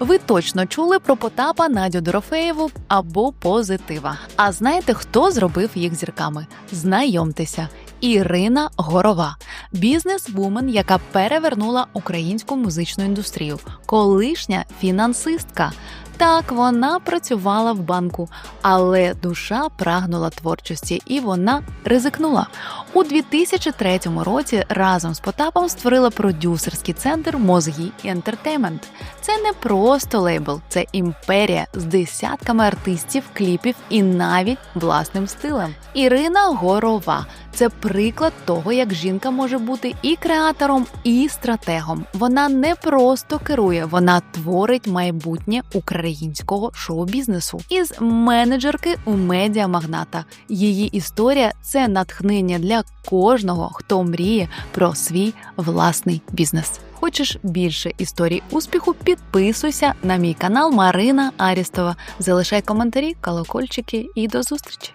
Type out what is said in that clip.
Ви точно чули про Потапа, Надю Дорофеєву або позитива. А знаєте, хто зробив їх зірками? Знайомтеся. Ірина Горова, бізнес-вумен, яка перевернула українську музичну індустрію, колишня фінансистка. Так, вона працювала в банку, але душа прагнула творчості, і вона ризикнула. У 2003 році разом з Потапом створила продюсерський центр Мозги і ентертеймент. Це не просто лейбл, це імперія з десятками артистів, кліпів і навіть власним стилем. Ірина Горова це приклад того, як жінка може бути і креатором, і стратегом. Вона не просто керує, вона творить майбутнє українського шоу-бізнесу із менеджерки у медіамагната. Її історія це натхнення для кожного, хто мріє про свій власний бізнес. Хочеш більше історій успіху? Підписуйся на мій канал Марина Арістова. Залишай коментарі, колокольчики і до зустрічі!